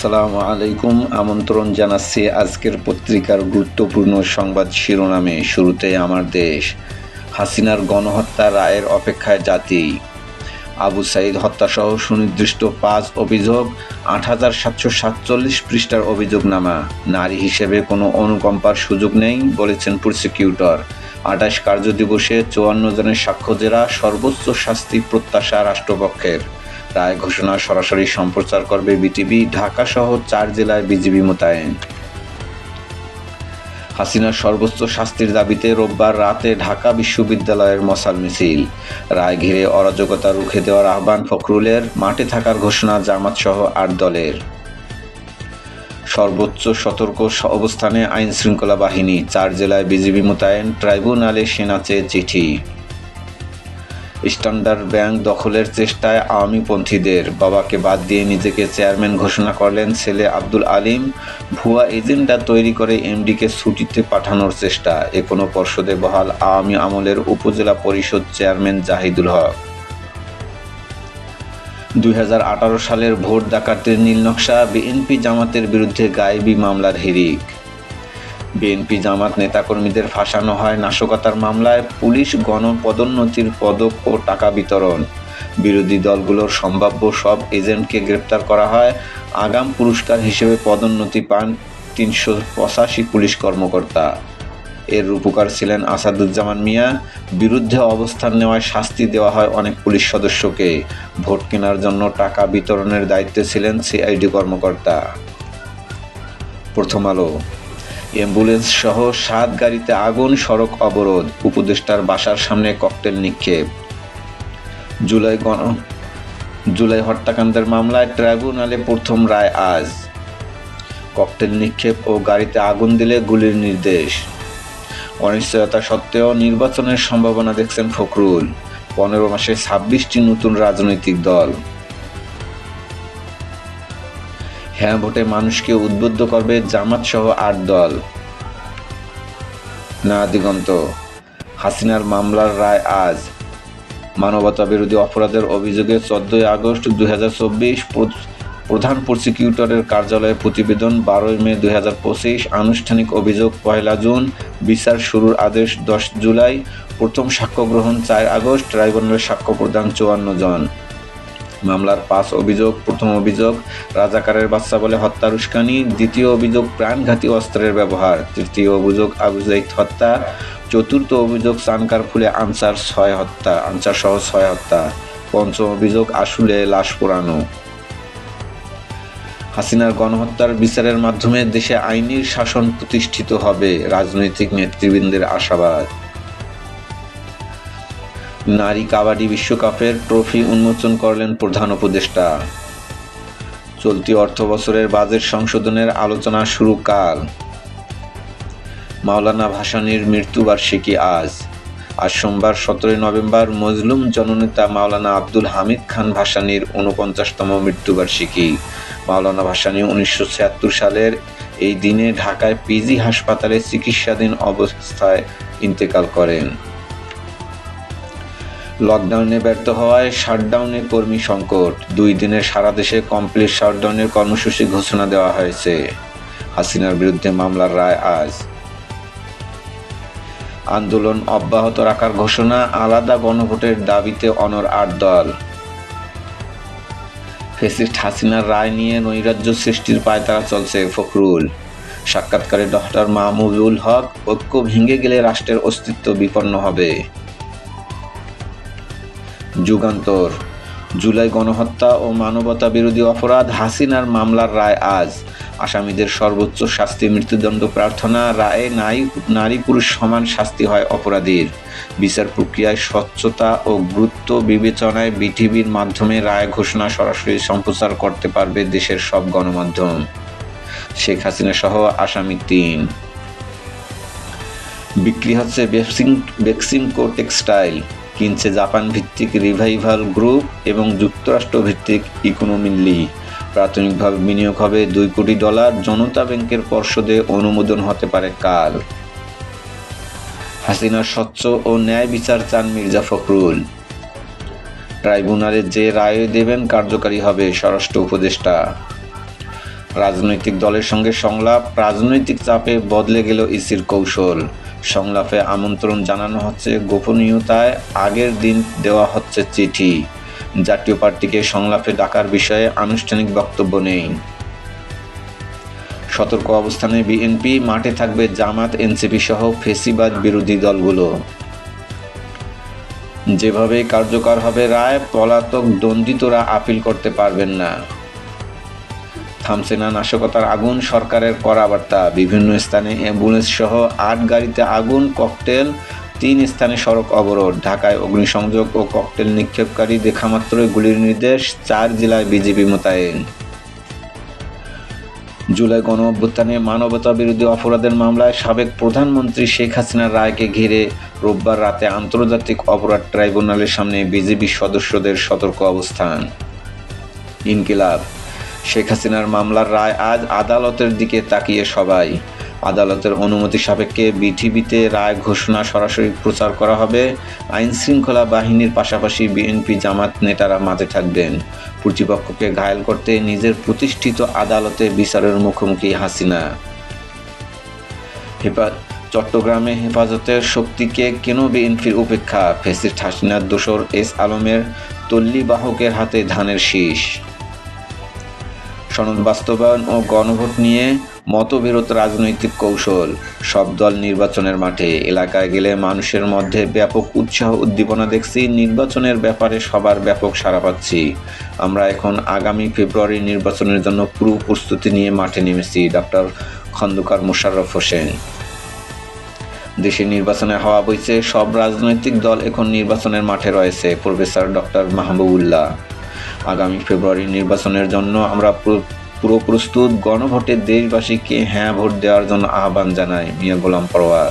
আসসালামু আলাইকুম। আমন্ত্রণ জানাচ্ছি আজকের পত্রিকার গুরুত্বপূর্ণ সংবাদ শিরোনামে। শুরুতে আমার দেশ, হাসিনার গণহত্যা রায়ের অপেক্ষায় জাতি। আবু সাইদ হত্যাসহ সুনির্দিষ্ট পাঁচ অভিযোগ, আট হাজার সাতশো সাতচল্লিশ পৃষ্ঠার অভিযোগনামা। নারী হিসেবে কোনো অনুকম্পার সুযোগ নেই, বলেছেন প্রসিকিউটর। আঠাশ কার্যদিবসে চুয়ান্ন জনের সাক্ষ্য জেরা সর্বোচ্চ শাস্তি প্রত্যাশা রাষ্ট্রপক্ষের। রায় ঘোষণা সরাসরি সম্প্রচার করবে বিটিভি ঢাকা সহ চার জেলায় বিজিবি মোতায়েন। হাসিনার সর্বোচ্চ শাস্তির দাবিতে রোববার রাতে ঢাকা বিশ্ববিদ্যালয়ের মশাল মিছিল। রায় ঘিরে অরাজকতা রুখে দেওয়ার আহ্বান ফখরুলের, মাঠে থাকার ঘোষণা জামাত সহ আট দলের। সর্বোচ্চ সতর্ক অবস্থানে আইন শৃঙ্খলা বাহিনী, চার জেলায় বিজিবি মোতায়েন, ট্রাইব্যুনালে সেনা চেয়ে চিঠি। স্ট্যান্ডার্ড ব্যাংক দখলের চেষ্টায় আওয়ামীপন্থীদের বাবাকে বাদ দিয়ে নিজেকে চেয়ারম্যান ঘোষণা করলেন ছেলে আব্দুল আলিম। ভুয়া এজেন্ডা তৈরি করে এমডিকে ছুটিতে পাঠানোর চেষ্টা। এ কোনো পর্ষদে বহাল আওয়ামী আমলের উপজেলা পরিষদ চেয়ারম্যান জাহিদুল হক। দুই হাজার আঠারো সালের ভোট ডাকাতের নীলনকশা বিএনপি জামাতের বিরুদ্ধে গায়েবী মামলার হিরিক বিএনপি জামাত নেতাকর্মীদের ফাঁসানো হয় নাশকতার মামলায় পুলিশ গণপদোন্নতির পদক ও টাকা বিতরণ। বিরোধী দলগুলোর সম্ভাব্য সব এজেন্টকে গ্রেপ্তার করা হয়। আগাম পুরস্কার হিসেবে পদোন্নতি পান তিনশো পঁচাশি পুলিশ কর্মকর্তা। এর রূপকার ছিলেন আসাদুজ্জামান মিয়া। বিরুদ্ধে অবস্থান নেওয়ায় শাস্তি দেওয়া হয় অনেক পুলিশ সদস্যকে। ভোট কেনার জন্য টাকা বিতরণের দায়িত্বে ছিলেন সিআইডি কর্মকর্তা। প্রথম আলো। অ্যাম্বুলেন্স সহ সাত গাড়িতে আগুন, সড়ক অবরোধ। উপদেষ্টার বাসার সামনে ককটেল নিক্ষেপ। জুলাই গণ, জুলাই হত্যাকাণ্ডের মামলায় ট্রাইব্যুনালে প্রথম রায় আজ। ককটেল নিক্ষেপ ও গাড়িতে আগুন দিলে গুলির নির্দেশ। অনিশ্চয়তা সত্ত্বেও নির্বাচনের সম্ভাবনা দেখছেন ফখরুল। পনেরো মাসে ছাব্বিশটি নতুন রাজনৈতিক দল। হ্যাঁ ভোটে মানুষকে উদ্বুদ্ধ করবে জামাত সহ আট দল। না, দিগন্ত, হাসিনার মামলার রায় আজ। মানবতা বিরোধী অপরাধের অভিযোগে চোদ্দই আগস্ট দুই হাজার চব্বিশ প্রধান প্রসিকিউটরের কার্যালয়ে প্রতিবেদন বারোই মে দুই হাজার পঁচিশ আনুষ্ঠানিক অভিযোগ, পয়লা জুন, বিচার শুরুর আদেশ দশ জুলাই, প্রথম সাক্ষ্য গ্রহণ চার আগস্ট, ট্রাইব্যুনালের সাক্ষ্য প্রদান চুয়ান্ন জন। মামলার পাঁচ অভিযোগ, প্রথম অভিযোগ, রাজাকারের বাচ্চা বলে হত্যা উস্কানি, দ্বিতীয় অভিযোগ, প্রাণঘাতী অস্ত্রের ব্যবহার, তৃতীয় অভিযোগ আবুজাইদ হত্যা, চতুর্থ অভিযোগ চানকার ফুলে আনসার ছয় হত্যা, আনসার সহ ছয় হত্যা, পঞ্চম অভিযোগ আসলে লাশ পোড়ানো। হাসিনার গণহত্যার বিচারের মাধ্যমে দেশে আইনের শাসন প্রতিষ্ঠিত হবে, রাজনৈতিক নেতৃবৃন্দের আশাবাদ। নারী কাবাডি বিশ্বকাপের ট্রফি উন্মোচন করলেন প্রধান উপদেষ্টা। চলতি অর্থ বছরের বাজেট সংশোধনের আলোচনা শুরু কাল। মাওলানা ভাসানির মৃত্যুবার্ষিকী আজ। আজ সোমবার সতেরোই নভেম্বর মজলুম জননেতা মাওলানা আব্দুল হামিদ খান ভাসানির উনপঞ্চাশতম মৃত্যুবার্ষিকী মাওলানা ভাসানি উনিশশো ছিয়াত্তর সালের এই দিনে ঢাকায় পিজি হাসপাতালে চিকিৎসাধীন অবস্থায় ইন্তেকাল করেন। লকডাউনে ব্যর্থ হওয়ায় শাটডাউনে কর্মী সংকট। দুই দিনে সারা দেশে কমপ্লিট শাটডাউনের কর্মসূচি ঘোষণা দেওয়া হয়েছে। হাসিনার বিরুদ্ধে মামলার রায় আজ। আন্দোলন অব্যাহত রাখার ঘোষণা আলাদা গণভোটের দাবিতে অনর আট দল। ফেসিস্ট হাসিনার রায় নিয়ে নৈরাজ্য সৃষ্টির পায়তারা চলছে ফখরুল। সাক্ষাৎকারে ডক্টর মাহমুদুল হক, ঐক্য ভেঙে গেলে রাষ্ট্রের অস্তিত্ব বিপন্ন হবে। যুগান্তর। জুলাই গণহত্যা ও মানবতা বিরোধী অপরাধ হাসিনার মামলার রায় আজ। আসামিদের সর্বোচ্চ শাস্তি, মৃত্যুদণ্ড প্রার্থনা, রায়ে নাই, নারী পুরুষ সমান শাস্তি হয় অপরাধীর। বিচার প্রক্রিয়ায় স্বচ্ছতা ও গুরুত্ব বিবেচনায় বিটিভির মাধ্যমে রায় ঘোষণা সরাসরি সম্প্রচার করতে পারবে দেশের সব গণমাধ্যম। শেখ হাসিনা সহ আসামি তিন। বিক্রি হচ্ছে বেক্সিমকো টেক্সটাইল। কিনছে জাপান ভিত্তিক রিভাইভাল গ্রুপ এবং যুক্তরাষ্ট্র ভিত্তিক ইকোনমিলি প্রাথমিকভাবে বিনিয়োগ হবে দুই কোটি ডলার, জনতা ব্যাংকের পর্ষদে অনুমোদন হতে পারে কাল। হাসিনার স্বচ্ছ ও ন্যায় বিচার চান মির্জা ফখরুল। ট্রাইব্যুনালে যে রায় দেবেন কার্যকারী হবে স্বরাষ্ট্র উপদেষ্টা। রাজনৈতিক দলের সঙ্গে সংলাপ, রাজনৈতিক চাপে বদলে গেল ইসির কৌশল। সংলাপে আমন্ত্রণ জানানো হচ্ছে। গোপনীয়তায় আগের দিন দেওয়া হচ্ছে চিঠি। জাতীয় পার্টিকে সংলাপে ডাকার বিষয়ে আনুষ্ঠানিক বক্তব্য নেই। সতর্ক অবস্থানে বিএনপি মাঠে থাকবে জামাত, এনসিপি সহ ফেসিবাদ বিরোধী দলগুলো। যেভাবে কার্যকর হবে রায়, পলাতক দণ্ডিতরা আপিল করতে পারবেন না। থামছে না নাশকতার আগুন, সরকারের কড়া বার্তা বিভিন্ন স্থানে অ্যাম্বুলেন্স সহ আট গাড়িতে আগুন, ককটেল, তিন স্থানে সড়ক অবরোধ। ঢাকায় অগ্নিসংযোগ ও ককটেল নিক্ষেপকারী দেখামাত্রই গুলির নির্দেশ, চার জেলায় বিজেপি মোতায়েন। জুলাই গণ অভ্যুত্থানে মানবতা বিরোধী অপরাধের মামলায় সাবেক প্রধানমন্ত্রী শেখ হাসিনার রায়কে ঘিরে রোববার রাতে আন্তর্জাতিক অপরাধ ট্রাইব্যুনালের সামনে বিজেপি সদস্যদের সতর্ক অবস্থান। ইনকিলাব শেখ হাসিনার মামলার রায় আজ আদালতের দিকে তাকিয়ে সবাই। আদালতের অনুমতি সাপেক্ষে বিটিভিতে রায় ঘোষণা সরাসরি প্রচার করা হবে। আইন শৃঙ্খলা বাহিনীর পাশাপাশি বিএনপি জামাত নেতারা মাঝে থাকবেন। প্রতিপক্ষকে ঘায়েল করতে নিজের প্রতিষ্ঠিত আদালতে বিচারের মুখোমুখি হাসিনা। চট্টগ্রামে হেফাজতের শক্তিকে কেন বিএনপির উপেক্ষা? ফেসিস্ট হাসিনার দোসর এস আলমের তল্লি বাহকের হাতে ধানের শীষ। সনদ বাস্তবায়ন ও গণভোট নিয়ে মতবিরোধ রাজনৈতিক কৌশল। সব দল নির্বাচনের মাঠে এলাকায় গেলে মানুষের মধ্যে ব্যাপক উৎসাহ উদ্দীপনা দেখছি, নির্বাচনের ব্যাপারে সবার ব্যাপক সাড়া পাচ্ছি। আমরা এখন আগামী ফেব্রুয়ারি নির্বাচনের জন্য পুরো প্রস্তুতি নিয়ে মাঠে নেমেছি ডক্টর খন্দকার মোশাররফ হোসেন। দেশে নির্বাচনে হওয়া বইছে, সব রাজনৈতিক দল এখন নির্বাচনের মাঠে রয়েছে, প্রফেসর ডক্টর মাহবুবুল্লাহ। আগামী ফেব্রুয়ারি নির্বাচনের জন্য আমরা পুরো প্রস্তুত। গণভোটে দেশবাসীকে হ্যাঁ ভোট দেওয়ার জন্য আহ্বান জানায় মিয়া গোলাম পরোয়ার।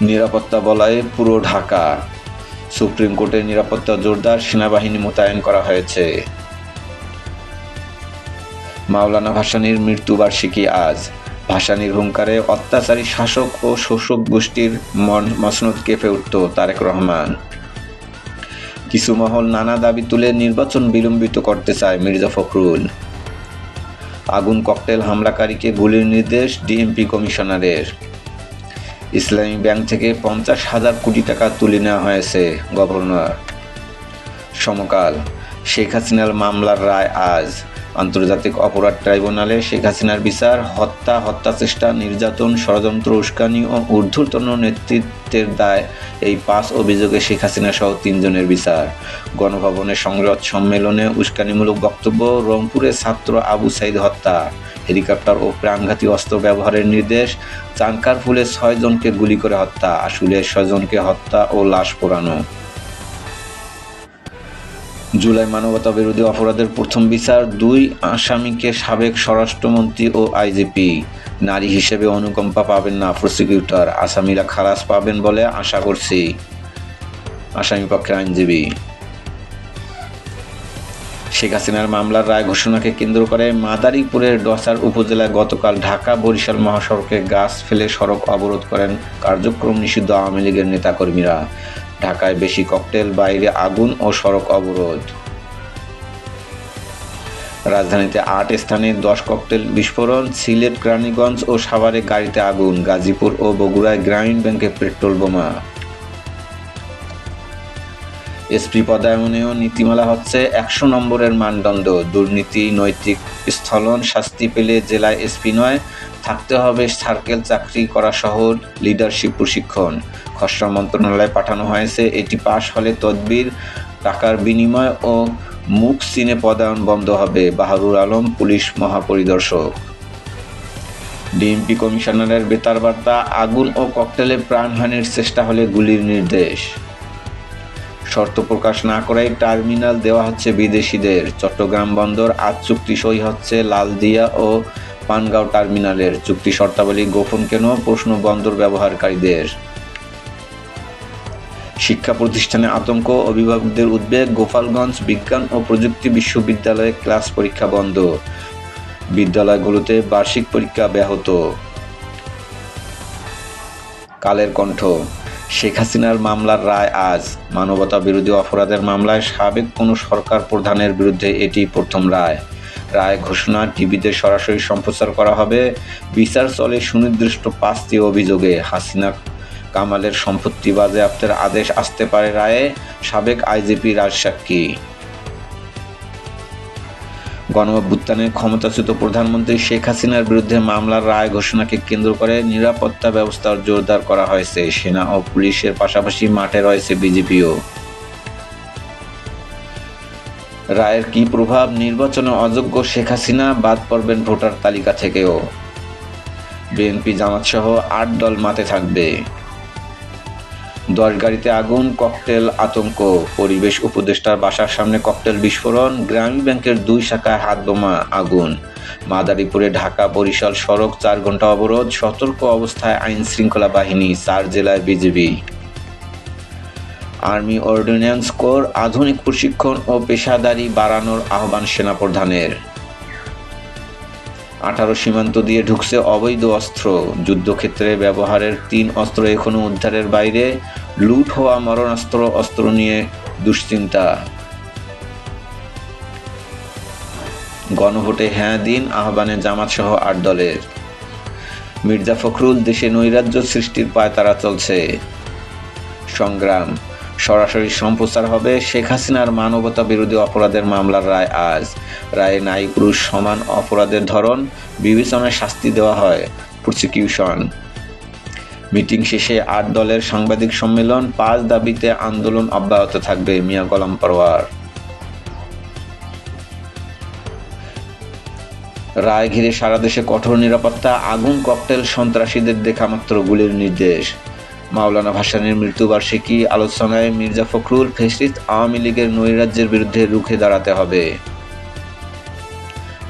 নিরাপত্তা বলায় পুরো ঢাকা। সুপ্রিম কোর্টের নিরাপত্তা জোরদার সেনাবাহিনী মোতায়েন করা হয়েছে। মাওলানা ভাসানীর মৃত্যুবার্ষিকী আজ। ভাসানীর হুঙ্কারে অত্যাচারী শাসক ও শোষক গোষ্ঠীর মন মসনদ কেঁপে উঠত তারেক রহমান। কিছু মহল নানা দাবি তুলে নির্বাচন বিলম্বিত করতে চায় মির্জা ফখরুল। আগুন ককটেল হামলাকারীকে গুলির নির্দেশ ডিএমপি কমিশনারের। ইসলামী ব্যাংক থেকে পঞ্চাশ হাজার কোটি টাকা তুলে নেওয়া হয়েছে গভর্নর। সমকাল, শেখ হাসিনার মামলার রায় আজ আন্তর্জাতিক অপরাধ ট্রাইব্যুনালে শেখ হাসিনার বিচার, হত্যা হত্যা চেষ্টা, নির্যাতন, ষড়যন্ত্র, উস্কানি ও ঊর্ধ্বতন নেতৃত্বের দায় এই পাঁচ অভিযোগে শেখ হাসিনা সহ তিনজনের বিচার। গণভবনে সংবাদ সম্মেলনে উস্কানিমূলক বক্তব্য, রংপুরে ছাত্র আবু সাইদ হত্যা, হেলিকপ্টার ও প্রাণঘাতী অস্ত্র ব্যবহারের নির্দেশ, চানকার ফুলে ছয়জনকে গুলি করে হত্যা, আসলে ছয়জনকে হত্যা ও লাশ পোড়ানো। জুলাই মানবতা বিরোধী অপরাধের প্রথম বিচার দুই আসামিকে সাবেক স্বরাষ্ট্রমন্ত্রী ও আইজিপি। নারী হিসেবে অনুকম্পা পাবেন না প্রসিকিউটর আসামিরা খালাস পাবেন বলে আশা করছি, আসামি পক্ষে আইনজীবী। শেখ হাসিনার মামলার রায় ঘোষণাকে কেন্দ্র করে মাদারীপুরের ডসার উপজেলায় গতকাল ঢাকা বরিশাল মহাসড়কে গাছ ফেলে সড়ক অবরোধ করেন কার্যক্রম নিষিদ্ধ আওয়ামী লীগের নেতাকর্মীরা। ঢাকায় বেশি ককটেল, বাইরে আগুন ও সড়ক অবরোধ। রাজধানীতে আট স্থানে দশ ককটেল বিস্ফোরণ, সিলেট গ্রানীগঞ্জ ও সাভারে গাড়িতে আগুন, গাজীপুর ও বগুড়ায় গ্রামীণ ব্যাংকে পেট্রোল বোমা। এসপি পদায়নেও নীতিমালা হচ্ছে একশো নম্বরের মানদণ্ড, দুর্নীতি, নৈতিক স্থলন শাস্তি পেলে জেলায় এসপি নয় থাকতে হবে, সার্কেল চাকরি করা সহ লিডারশিপ প্রশিক্ষণ। খসড়া মন্ত্রণালয়ে পাঠানো হয়েছে, এটি পাশ হলে তদবির, টাকার বিনিময় ও মুখ চিনে পদায়ন বন্ধ হবে বাহারুর আলম, পুলিশ মহাপরিদর্শক। ডিএমপি কমিশনারের বেতার বার্তা, আগুন ও ককটেলে প্রাণহানির চেষ্টা হলে গুলির নির্দেশ। শর্ত প্রকাশ না করাই টার্মিনাল দেওয়া হচ্ছে বিদেশিদের। চট্টগ্রাম বন্দর আজ চুক্তি সই হচ্ছে লালদিয়া ও পানগাঁও টার্মিনালের চুক্তি শর্তাবলী গোপন কেন প্রশ্ন বন্দর ব্যবহারকারীদের? শিক্ষা প্রতিষ্ঠানে আতঙ্ক, অভিভাবকদের উদ্বেগ, গোপালগঞ্জ বিজ্ঞান ও প্রযুক্তি বিশ্ববিদ্যালয়ে ক্লাস পরীক্ষা বন্ধ। বিদ্যালয়গুলোতে বার্ষিক পরীক্ষা ব্যাহত। কালের কণ্ঠ, শেখ হাসিনার মামলার রায় আজ। মানবতা বিরোধী অপরাধের মামলায় সাবেক কোনো সরকার প্রধানের বিরুদ্ধে এটি প্রথম রায়। রায় ঘোষণা টিভিতে সরাসরি সম্প্রচার করা হবে। বিচার চলে সুনির্দিষ্ট পাঁচটি অভিযোগে। হাসিনা কামালের সম্পত্তি বাজেয়াপ্তের আদেশ আসতে পারে রায়ে। সাবেক আইজিপি রাজসাক্ষী গণ ক্ষমতাচ্যুত প্রধানমন্ত্রী শেখ হাসিনার বিরুদ্ধে মামলার রায় ঘোষণাকে কেন্দ্র করে নিরাপত্তা ব্যবস্থা জোরদার করা হয়েছে। সেনা ও পুলিশের পাশাপাশি মাঠে রয়েছে বিজেপিও। রায়ের কি প্রভাব? নির্বাচনে অযোগ্য শেখ হাসিনা, বাদ পড়বেন ভোটার তালিকা থেকেও। বিএনপি জামাত সহ আট দল মাঠে থাকবে। দশ গাড়িতে আগুন, ককটেল, আতঙ্ক। পরিবেশ উপদেষ্টার বাসার সামনে ককটেল বিস্ফোরণ। গ্রামীণ ব্যাংকের দুই শাখায় হাত বোমা, আগুন। মাদারীপুরে ঢাকা বরিশাল সড়ক চার ঘণ্টা অবরোধ। সতর্ক অবস্থায় আইন শৃঙ্খলা বাহিনী, চার জেলায় বিজিবি। আর্মি অর্ডিন্যান্স কোর আধুনিক প্রশিক্ষণ ও পেশাদারি বাড়ানোর আহ্বান সেনাপ্রধানের। আঠারো সীমান্ত দিয়ে ঢুকছে অবৈধ অস্ত্র। যুদ্ধক্ষেত্রে ব্যবহারের তিন অস্ত্র এখনও উদ্ধারের বাইরে। লুট হওয়া মরণাস্ত্র, অস্ত্র নিয়ে দুশ্চিন্তা। গণভোটে হ্যাঁ দিন আহ্বানে জামাত সহ আট দলের। মির্জা ফখরুল দেশে নৈরাজ্য সৃষ্টির পায়তারা চলছে। সংগ্রাম। সরাসরি সম্প্রচার হবে শেখ হাসিনার মানবতা বিরোধী অপরাধের মামলার রায় আজ। রায়ে নারী পুরুষ সমান অপরাধের ধরন বিবেচনায় শাস্তি দেওয়া হয়। প্রসিকিউশন। মিটিং শেষে আট দলের সাংবাদিক সম্মেলন, পাঁচ দাবিতে আন্দোলন অব্যাহত থাকবে মিয়া গোলাম পরওয়ার রায় ঘিরে সারা দেশে কঠোর নিরাপত্তা, আগুন, ককটেল, সন্ত্রাসীদের দেখামাত্র গুলির নির্দেশ। মাওলানা ভাসানীর মৃত্যুবার্ষিকী আলোচনায় মির্জা ফখরুল ফেসিস্ট আওয়ামী লীগের নৈরাজ্যের বিরুদ্ধে রুখে দাঁড়াতে হবে।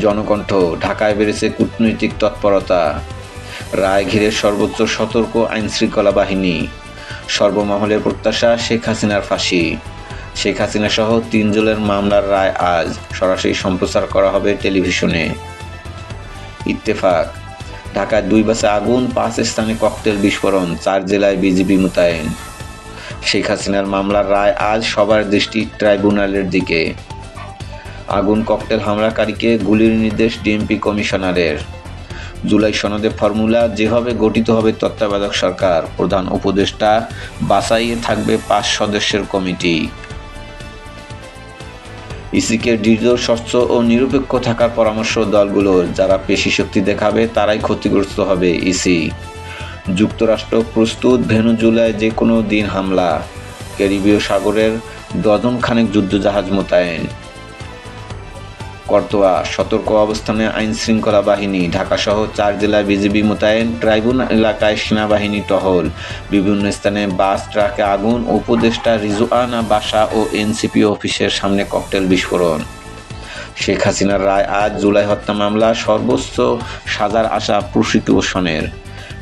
জনকণ্ঠ, ঢাকায় বেড়েছে কূটনৈতিক তৎপরতা। রায় ঘিরে সর্বোচ্চ সতর্ক আইন শৃঙ্খলা বাহিনী। সর্বমহলের প্রত্যাশা শেখ হাসিনার ফাঁসি। শেখ হাসিনা সহ তিনজনের মামলার রায় আজ সরাসরি সম্প্রচার করা হবে টেলিভিশনে। ইত্তেফাক ঢাকায় দুই বাসে আগুন, পাঁচ স্থানে ককটেল বিস্ফোরণ, চার জেলায় বিজেপি মোতায়েন। শেখ হাসিনার মামলার রায় আজ সবার দৃষ্টি ট্রাইব্যুনালের দিকে। আগুন, ককটেল হামলাকারীকে গুলির নির্দেশ ডিএমপি কমিশনারের। জুলাই সনদে ফর্মুলা যেভাবে গঠিত হবে তত্ত্বাবধায়ক সরকার, প্রধান উপদেষ্টা বাছাইয়ে থাকবে পাঁচ সদস্যের কমিটি। ইসিকে দৃঢ় স্বচ্ছ ও নিরপেক্ষ থাকার পরামর্শ দলগুলোর যারা পেশি শক্তি দেখাবে তারাই ক্ষতিগ্রস্ত হবে ইসি। যুক্তরাষ্ট্র প্রস্তুত ভেনুজুলায় যে কোনো দিন হামলা। ক্যারিবীয় সাগরের ডজন খানেক যুদ্ধ জাহাজ মোতায়েন। করতোয়া সতর্ক অবস্থানে আইন শৃঙ্খলা বাহিনী, ঢাকাসহ চার জেলায় বিজিবি মোতায়েন ট্রাইব্যুনাল এলাকায় সেনাবাহিনী টহল। বিভিন্ন স্থানে বাস, ট্রাকে, আগুন, উপদেষ্টা রিজুয়ানা বাসা ও এনসিপি অফিসের সামনে ককটেল বিস্ফোরণ। শেখ হাসিনার রায় আজ জুলাই হত্যা মামলা, সর্বোচ্চ সাজার আশা প্রসিকিউশনের।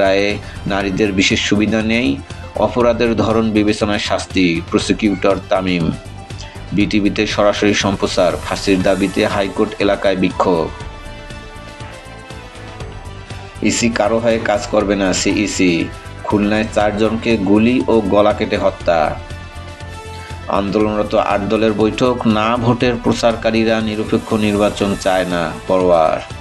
রায়ে নারীদের বিশেষ সুবিধা নেই, অপরাধের ধরন বিবেচনায় শাস্তি, প্রসিকিউটর তামিম। বিটিভিতে সরাসরি সম্প্রচার, ফাঁসির দাবিতে হাইকোর্ট এলাকায় বিক্ষোভ। ইসি কারও হয়ে কাজ করবে না সিইসি। খুলনায় চারজনকে গুলি ও গলা কেটে হত্যা। আন্দোলনরত আট দলের বৈঠক, না ভোটের প্রচারকারীরা নিরপেক্ষ নির্বাচন চায় না, পরোয়ার।